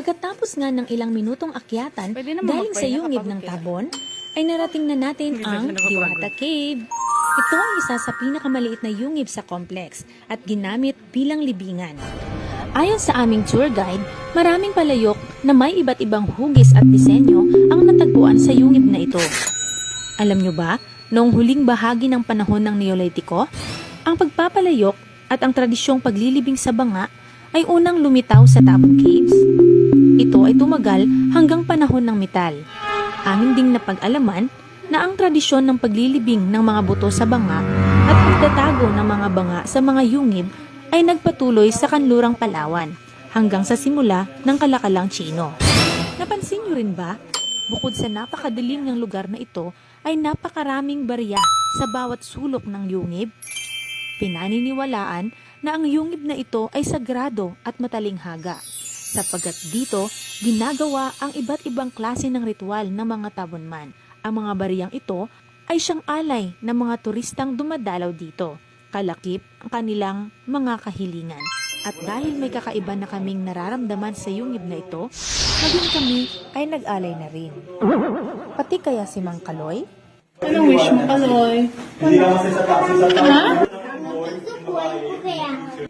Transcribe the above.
Pagkatapos nga ng ilang minutong akyatan galing sa yungib ng tabon, ay narating na natin ang. Diwata Cave. Ito ay isa sa pinakamaliit na yungib sa complex at ginamit bilang libingan. Ayon sa aming tour guide, maraming palayok na may iba't ibang hugis at disenyo ang natagpuan sa yungib na ito. Alam nyo ba, noong huling bahagi ng panahon ng Neolitiko, ang pagpapalayok at ang tradisyong paglilibing sa banga ay unang lumitaw sa Tabon Caves. Ito ay tumagal hanggang panahon ng metal. Amin ding napag-alaman na ang tradisyon ng paglilibing ng mga buto sa banga at pagtatago ng mga banga sa mga yungib ay nagpatuloy sa kanlurang Palawan hanggang sa simula ng kalakalang Chino. Napansin niyo rin ba? Bukod sa napakadilim ng lugar na ito, ay napakaraming barya sa bawat sulok ng yungib. Pinaniniwalaan na ang yungib na ito ay sagrado at matalinghaga, sapagkat dito ginagawa ang iba't ibang klase ng ritual ng mga tabonman. Ang mga bariyang ito ay siyang alay ng mga turistang dumadalaw dito, kalakip ang kanilang mga kahilingan. At dahil may kakaiba na kaming nararamdaman sa yungib na ito, maging kami ay nag-alay na rin. Pati kaya si Mang Kaloy? Anong wish mo, Kaloy? Hindi lang kasi sa taxi sa taxi. Ha? Boy, babae.